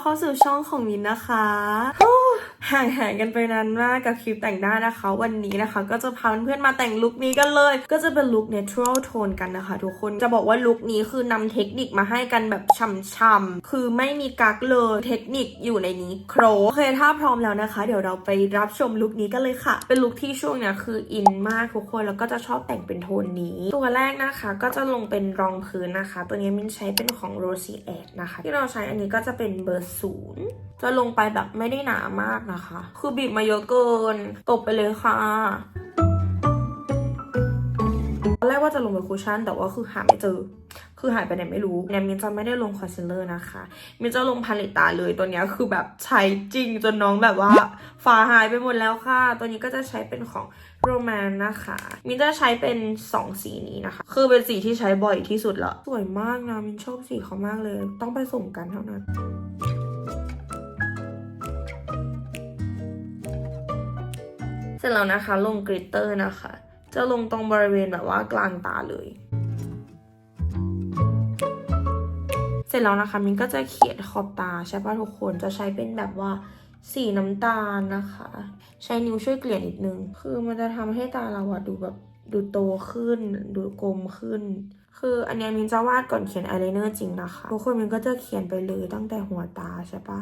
เข้าสู่ช่องของมินนะคะ ห่างหายกันไปนานมากกับคลิปแต่งหน้านะคะ วันนี้นะคะ ก็จะพาเพื่อนๆมาแต่งลุคนี้กันเลย ก็จะเป็นลุค natural tone กันนะคะ ทุกคนจะบอกว่าลุคนี้คือนำเทคนิคมาให้กันแบบช่ำๆคือไม่มีกักเลยเทคนิคอยู่ในนี้โครโอเคถ้าพร้อมแล้วนะคะ เดี๋ยวเราไปรับชมลุคนี้กันเลยค่ะ เป็นลุคที่ช่วงเนี้ยคืออินมากทุกคนแล้วก็จะชอบแต่งเป็นโทนนี้ ตัวแรกนะคะ ก็จะลงเป็นรองพื้นนะคะ ตัวนี้มินใช้เป็นของ Rosy e d นะคะ ที่เราใช้อันนี้ก็จะเป็นเบอร์ศูนย์จะลงไปแบบไม่ได้หนามากนะคะคือบีบมาเยอะเกิน ตบไปเลยค่ะตอนแรกว่าจะลงเป็นคุชชั่น แต่ว่าคือหาไม่เจอ คือหายไปไหนไม่รู้เนี่ยมินจะไม่ได้ลงคอนซีลเลอร์นะคะ มินจะลงพาเลตตาเลยตัวนี้คือแบบใช้จริงจนน้องแบบว่าฟ้าหายไปหมดแล้วค่ะ ตัวนี้ก็จะใช้เป็นของโรแมนนะคะ มินจะใช้เป็น 2 สีนี้นะคะ คือเป็นสีที่ใช้บ่อยที่สุดละสวยมากนะมินชอบสีเขามากเลย ต้องไปส่งกันเท่านั้น สร็จแล้วนะคะลงกริตเตอร์นะคะ จะลงตรงบริเวณแบบว่ากลางตาเลย เสร็จแล้วนะคะมินก็จะเขียนขอบตาใช่ปะทุกคนจะใช้เป็นแบบว่าสีน้ำตาลนะคะ ใช้นิ้วช่วยเกลี่ยนิดนึง คือมันจะทำให้ตาเราอะดูแบบดูโตขึ้น ดูกลมขึ้น คืออันนี้มินจะวาดก่อนเขียนอายไลเนอร์จริงนะคะ ทุกคนมินก็จะเขียนไปเลยตั้งแต่หัวตาใช่ปะ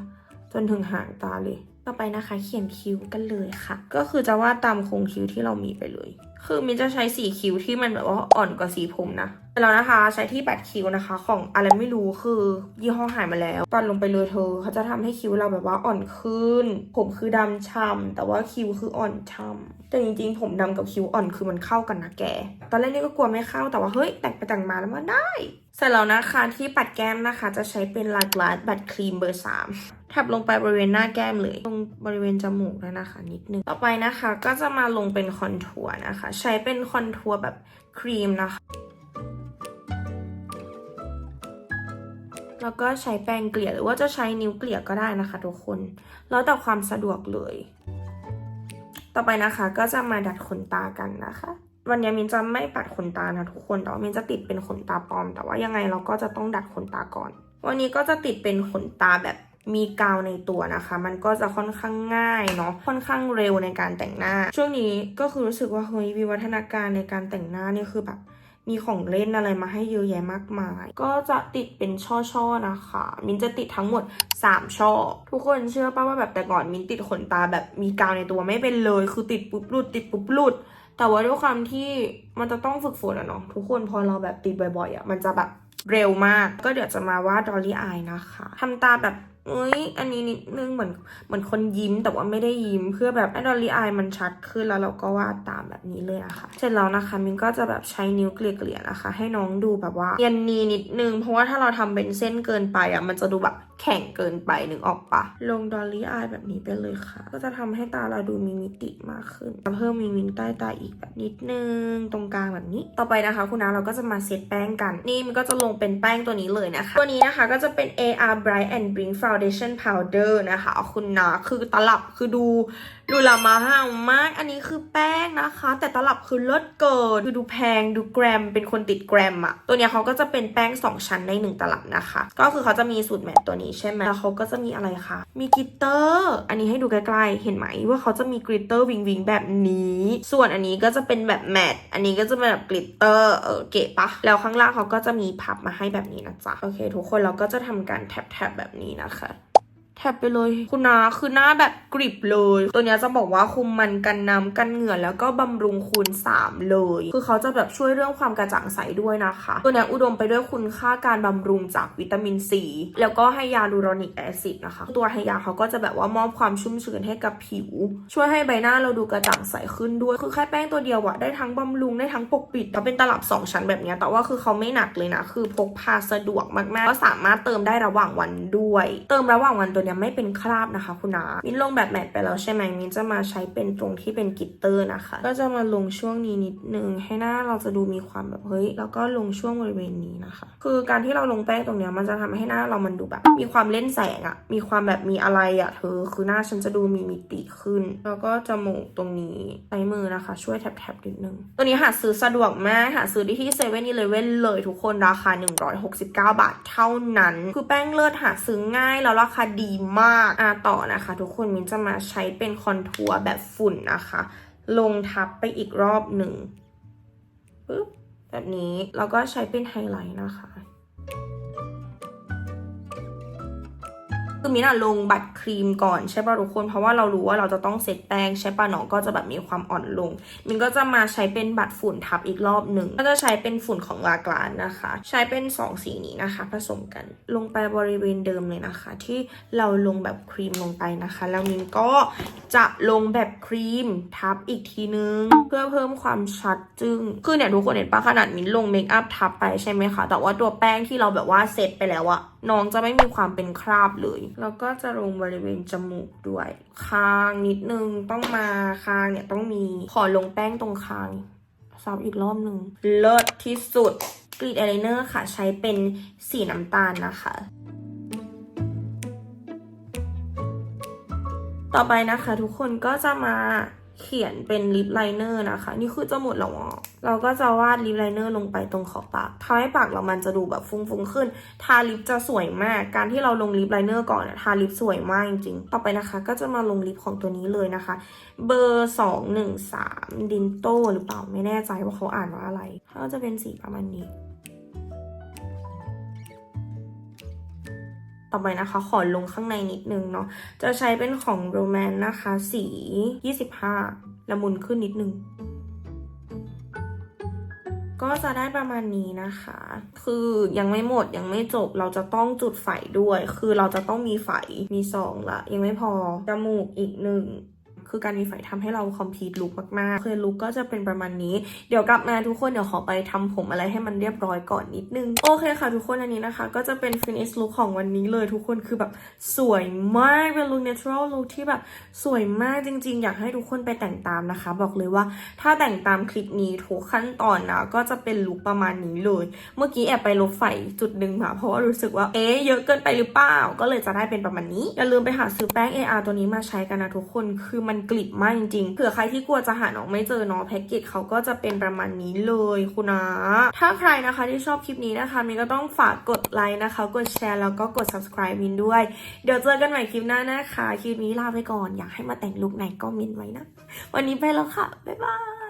จนถึงหางตาเลย ต่อไปนะคะเขียนคิ้วกันเลยค่ะ ก็คือจะวาดตามโครงคิ้วที่เรามีไปเลย คือมินจะใช้สีคิ้วที่มันแบบว่าอ่อนกว่าสีผมนะ แล้วนะคะ ใช้ที่ปัดคิ้วนะคะ ของอะไรไม่รู้คือยี่ห้อหายมาแล้ว ปัดลงไปเลยเธอเขาจะทำให้คิ้วเราแบบว่าอ่อนขึ้น ผมคือดำช่ำแต่ว่าคิ้วคืออ่อนช่ำแต่จริงๆ ผมดำกับคิ้วอ่อนคือมันเข้ากันนะแก ตอนแรกนี่ก็กลัวไม่เข้าแต่ว่าเฮ้ยแต่งไปแต่งมาแล้วมันได้เสร็จแล้วนะคะที่ปัดแก้มนะคะ จะใช้เป็นลากลาสบัตครีมเบอร์3แทับลงไปบริเวณหน้าแก้มเลยตรงบริเวณจมูกด้วยนะคะ นิดนึงต่อไปนะคะก็จะมาลงเป็นคอนทัวร์นะคะ ใช้เป็นคอนทัวร์แบบครีมนะคะ แล้วก็ใช้แปรงเกลี่ยหรือว่าจะใช้นิ้วเกลี่ยก็ได้นะคะทุกคน แล้วแต่ความสะดวกเลย ต่อไปนะคะก็จะมาดัดขนตากันนะคะ วันนี้มินจะไม่ปัดขนตานะทุกคนแต่ว่ามินจะติดเป็นขนตาปลอม แต่ว่ายังไงเราก็จะต้องดัดขนตาก่อน วันนี้ก็จะติดเป็นขนตาแบบมีกาวในตัวนะคะ มันก็จะค่อนข้างง่ายเนาะ ค่อนข้างเร็วในการแต่งหน้า ช่วงนี้ก็คือรู้สึกว่าเฮ้ยวิวัฒนาการในการแต่งหน้านี่คือแบบ มีของเล่นอะไรมาให้เยอะแยะมากมาย ก็จะติดเป็นช่อๆนะคะ มินจะติดทั้งหมด 3 ช่อ ทุกคนเชื่อป่ะว่าแบบแต่ก่อนมินติดขนตาแบบมีกาวในตัวไม่เป็นเลย คือติดปุ๊บหลุดติดปุ๊บหลุด แต่ว่าด้วยความที่มันจะต้องฝึกฝนอะเนาะทุกคนพอเราแบบติดบ่อยๆอะมันจะแบบเร็วมาก ก็เดี๋ยวจะมาวาดดอลลี่อายนะคะทำตาแบบ เอ้ยอันนี้นิดนึงเหมือนเหมือนคนยิ้มแต่ว่าไม่ได้ยิ้มเพื่อแบบให้ดอลลี่อายมันชัดขึ้นแล้วเราก็วาดตามแบบนี้เลยอะค่ะ เสร็จแล้วนะคะมินก็จะแบบใช้นิ้วเกลี่ยๆนะคะ ให้น้องดูแบบว่าเนียนนีนิดนึง เพราะว่าถ้าเราทำเป็นเส้นเกินไปอะมันจะดูแบบ แข็งเกินไปนึกออกปะลงดอลลี่อายแบบนี้ไปเลยค่ะ ก็จะทำให้ตาเราดูมีมิติมากขึ้นเพิ่มมีมินใต้ตาอีกแบบนิดนึง ตรงกลางแบบนี้ ต่อไปนะคะ คุณน้าเราก็จะมาเซตแป้งกัน นี่มันก็จะลงเป็นแป้งตัวนี้เลยนะคะ ตัวนี้นะคะก็จะเป็น AR Bright and Bring Foundation Powder นะคะคุณน้าคือตลับคือดูดูละมาห้าวมาก อันนี้คือแป้งนะคะ แต่ตลับคือเลิศเกินคือดูแพงดูแกรม เป็นคนติดแกรมอะตัวเนี้ยเขาก็จะเป็นแป้ง 2 ชั้นใน 1 ตลับนะคะ ก็คือเขาจะมีสูตรแมตตัวนี้ใช่ไหมแล้วเขาก็จะมีอะไรคะมีกลิตเตอร์อันนี้ให้ดูใกล้ๆเห็นไหมว่าเขาจะมีกลิตเตอร์วิงวิงแบบนี้ ส่วนอันนี้ก็จะเป็นแบบแมตอันนี้ก็จะเป็นแบบกลิตเตอร์เออเก๋ปะแล้วข้างล่างเขาก็จะมีพับมาให้แบบนี้นะจ๊ะโอเค ทุกคนเราก็จะทำการแท็บๆแบบนี้นะคะ แทบไปเลย คุณนาคือหน้าแบบกริบเลย ตัวนี้จะบอกว่าคุมมันกันน้ำกันเหงื่อแล้วก็บำรุงคูณ 3 เลย คือเขาจะแบบช่วยเรื่องความกระจ่างใสด้วยนะคะ ตัวนี้อุดมไปด้วยคุณค่าการบำรุงจากวิตามินซีแล้วก็ให้ยาลูโรนิกแอซิดนะคะ ตัวไฮยาเขาก็จะแบบว่ามอบความชุ่มชื้นให้กับผิว ช่วยให้ใบหน้าเราดูกระจ่างใสขึ้นด้วย คือแค่แป้งตัวเดียวอะได้ทั้งบำรุงได้ทั้งปกปิดแล้วเป็นตลับ 2 ชั้นแบบนี้แต่ว่าคือเขาไม่หนักเลยนะคือพกพาสะดวกมากๆก็สามารถเติมได้ระหว่างวันด้วย เติมระหว่างวันตัวนี้เนี้ยไม่เป็นคราบนะคะคุณนามินลงแบบแมทไปแล้วใช่ไหมมินจะมาใช้เป็นตรงที่เป็นกิตเตอร์นะคะ ก็จะมาลงช่วงนี้นิดนึงให้หน้าเราจะดูมีความแบบเฮ้ยแล้วก็ลงช่วงบริเวณนี้นะคะ คือการที่เราลงแป้งตรงเนี้ยมันจะทำให้หน้าเรามันดูแบบ มีความเล่นแสงอะมีความแบบมีอะไรอะเธอคือหน้าฉันจะดูมีมิติขึ้น แล้วก็จมูกตรงนี้ใช้มือนะคะ ช่วยแทบๆนิดนึงตัวนี้หาซื้อสะดวกมากหาซื้อได้ที่เซเว่นอีเลเว่นเลยทุกคนราคา 169 บาทเท่านั้น คือแป้งเลิศหาซื้อง่ายแล้วราคาดีมากอะต่อนะคะ ทุกคนมินจะมาใช้เป็นคอนทัวร์แบบฝุ่นนะคะ ลงทับไปอีกรอบหนึ่งปึ๊บแบบนี้แล้วก็ใช้เป็นไฮไลท์นะคะ คือมินอะลงบัตรครีมก่อนใช่ป่ะทุกคน เพราะว่าเรารู้ว่าเราจะต้องเซตแป้งใช่ป่ะน้องก็จะแบบมีความอ่อนลง มินก็จะมาใช้เป็นบัตรฝุ่นทับอีกรอบหนึ่งก็จะใช้เป็นฝุ่นของลากลานนะคะ ใช้เป็นสองสีนี้นะคะ ผสมกันลงไปบริเวณเดิมเลยนะคะ ที่เราลงแบบครีมลงไปนะคะ แล้วมินก็จะลงแบบครีมทับอีกทีนึง เพื่อเพิ่มความชัดจึง้งคือเนี่ยทุกคนเห็นปะขนาดมินลงเมคอัพทับไปใช่ไหมคะแต่ว่าตัวแป้งที่เราแบบว่าเซตไปแล้วอะน้องจะไม่มีความเป็นคราบเลยแล้วก็จะลงบริเวณจมูกด้วย คางนิดนึงต้องมาคางเนี่ยต้องมีขอลงแป้งตรงคางซ้ำอีกรอบหนึ่งเลิศที่สุดกรีดอายไลเนอร์ค่ะ ใช้เป็นสีน้ำตาลนะคะต่อไปนะคะทุกคนก็จะมา เขียนเป็นลิปไลเนอร์นะคะ นี่คือจะหมดแล้วอะเราก็จะวาดลิปไลเนอร์ลงไปตรงขอบปากทำให้ปากเรามันจะดูแบบฟุ้งๆขึ้น ทาลิปจะสวยมาก การที่เราลงลิปไลเนอร์ก่อนทาลิปสวยมากจริงๆ ต่อไปนะคะ ก็จะมาลงลิปของตัวนี้เลยนะคะ เบอร์สองหนึ่งสามดินโต้หรือเปล่าไม่แน่ใจว่าเขาอ่านว่าอะไรก็จะเป็นสีประมาณนี้ ต่อไปนะคะ ขอลงข้างในนิดนึงเนาะ จะใช้เป็นของโรแมนนะคะ สี 25 ละมุนขึ้นนิดนึง ก็จะได้ประมาณนี้นะคะ คือยังไม่หมดยังไม่จบ เราจะต้องจุดไฟด้วย คือเราจะต้องมีไฟ มีสองละ ยังไม่พอ จมูกอีกหนึ่ง คือการมีไฟทำให้เราคอมพลีทลุกมากๆคือลุกก็จะเป็นประมาณนี้ เดี๋ยวกลับมาทุกคนเดี๋ยวขอไปทำผมอะไรให้มันเรียบร้อยก่อนนิดนึง โอเคค่ะทุกคนอันนี้นะคะ ก็จะเป็น finish look ของวันนี้เลยทุกคนคือแบบสวยมากเป็น look natural look ที่แบบสวยมากจริง ๆ อยากให้ทุกคนไปแต่งตามนะคะ บอกเลยว่าถ้าแต่งตามคลิปนี้ทุกขั้นตอนนะก็จะเป็นลุคประมาณนี้เลย เมื่อกี้แอบไปลบไฟจุดหนึ่งมาเพราะว่ารู้สึกว่าเอ๊ะเยอะเกินไปหรือเปล่า ก็เลยจะได้เป็นประมาณนี้อย่าลืมไปหาซื้อแป้ง AR ตัวนี้มาใช้กันนะทุกคนคือมันกลิบมากจริงๆเผื่อใครที่กลัวจะหาน้องไม่เจอเนาะแพ็กเกจเขาก็จะเป็นประมาณนี้เลยคุณนะ ถ้าใครนะคะที่ชอบคลิปนี้นะคะมินก็ต้องฝากกดไลค์นะคะ กดแชร์แล้วก็กด subscribe มินด้วย เดี๋ยวเจอกันใหม่คลิปหน้านะคะ คลิปนี้ลาไปก่อนอยากให้มาแต่งลุคไหนก็มินไว้นะ วันนี้ไปแล้วค่ะ บ๊ายบาย